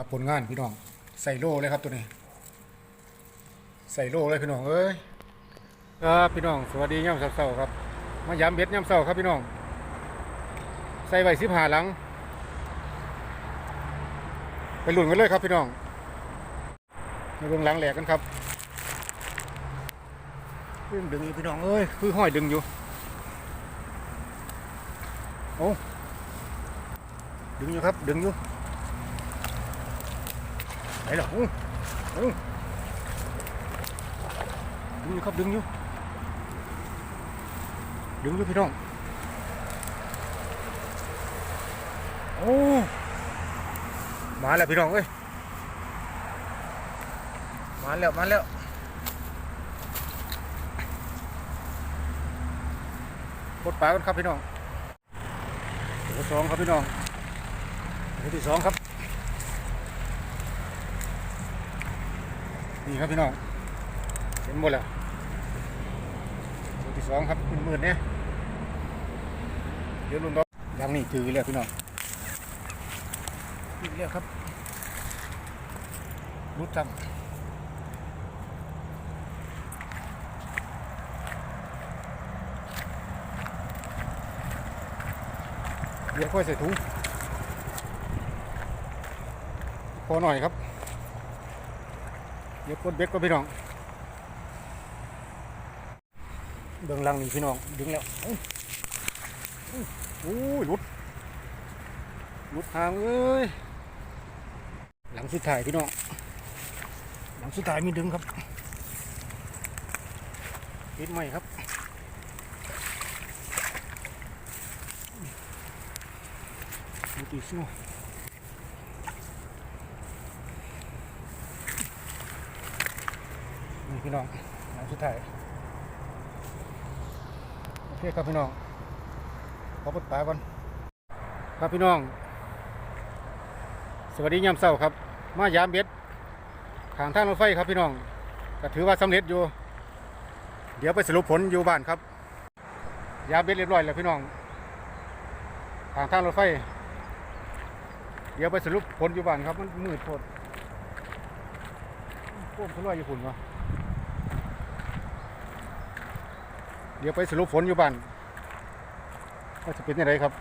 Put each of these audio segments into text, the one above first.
ครับผลงานพี่น้องใส่โล่เลยครับตัวนี้ ใส่โล่เลยพี่น้องเอ้ยครับพี่น้องสวัสดีย่ำเสาครับ มายามเบ็ดย่ำเสาครับพี่น้อง ใส่ไว้สิบหาหลัง ไปหลุนกันเลยครับพี่น้องในเบื้องหลังแหลกกันครับดึงดึงอยู่พี่น้องเอ้ยคือห้อยดึงอยู่โอ้ดึงอยู่ครับดึงอยู่ ไหนล่ะอู้อู้ดึงอยู่ครับดึงอยู่ดึงอยู่พี่น้องโอ้มาแล้วพี่น้องเอ้ยมาแล้วมาแล้วกดปลากันครับพี่น้องตัวสองครับพี่น้องตัวที่สองครับ นี่ครับพี่น้อง เห็นหมดแล้วตัวที่สองครับมืดๆเนี่ยเดี๋ยวลุงดอกยังนี่ถือแล้วพี่น้องถือแล้วครับรุดจำเดี๋ยวค่อยใส่ถุงพอหน่อยครับ เดี๋ยวกดเบ็ดก็พี่น้องเบื้องหลังนี่พี่น้องดึงแล้วโอ้ยโอ้ยหลุดหลุดทางเอ้ยหลังสุดท้ายพี่น้องหลังสุดท้ายมีดึงครับปิดใหม่ครับดูตีสู้ นี่พี่น้องหลังสุดท้ายโอเคครับพี่น้องขอปลดปลาก่อนครับพี่น้อง สวัสดียามเช้าครับ มายามเบ็ดทางทางรถไฟครับพี่น้องก็ถือว่าสำเร็จอยู่ เดี๋ยวไปสรุปผลอยู่บ้านครับ ยามเบ็ดเรียบร้อยแล้วพี่น้องทางทางรถไฟ เดี๋ยวไปสรุปผลอยู่บ้านครับมันมืดโพดโค้งเขาลอยอยู่ฝุ่นวะ เดี๋ยวไปสรุปฝนอยู่บ้านว่าจะเป็นยังไงครับ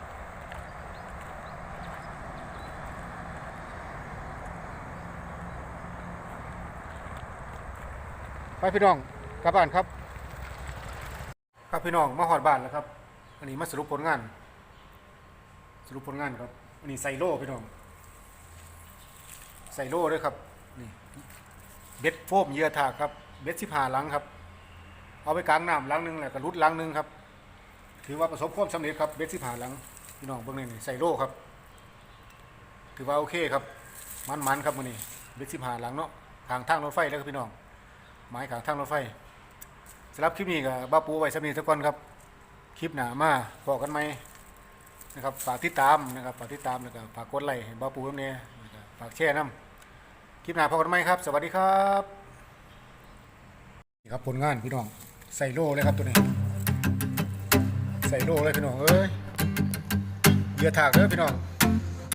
ไปพี่น้องกลับบ้านครับ ครับพี่น้องมาหอดบ้านแล้วครับ อันนี้มาสรุปผลงาน สรุปผลงานครับ อันนี้ใส่โล่พี่น้อง ใส่โล่ด้วยครับ นี่เบ็ดโฟมเยื่อถากครับ เบ็ดสิบหาลังครับ เอาไปกลางน้ำหลังหนึงแหล้วก็รุดหลังหนึงครับ ถือว่าประสบความสำเร็จครับเบ็ดสิบหาหลังพี่น้องเบิ่งนี่นี่ใส่โล่ครับ ถือว่าโอเคครับมันๆครับมือนี้เบ็ดสิบหาหลังเนาะทางทางรถไฟแล้วครับพี่น้องไม้ขางทางรถไฟสำหรับคลิปนี้ก็บ้าปูไว้สำนีทุกคนครับ คลิปหนามาพอกันไหมนะครับฝากติดตามนะครับฝากติดตามแล้วก็ฝากกดไลค์บ้าปูน้ำเนี่ยฝากแชร์น้ำคลิปหนาพอกันไหมครับ สวัสดีครับนี่ครับผลงานพี่น้อง ใส่โล่เลยครับตัวนี้ ใส่โล่เลยพี่น้องเอ้ยเหยื่อถากเลยพี่น้อง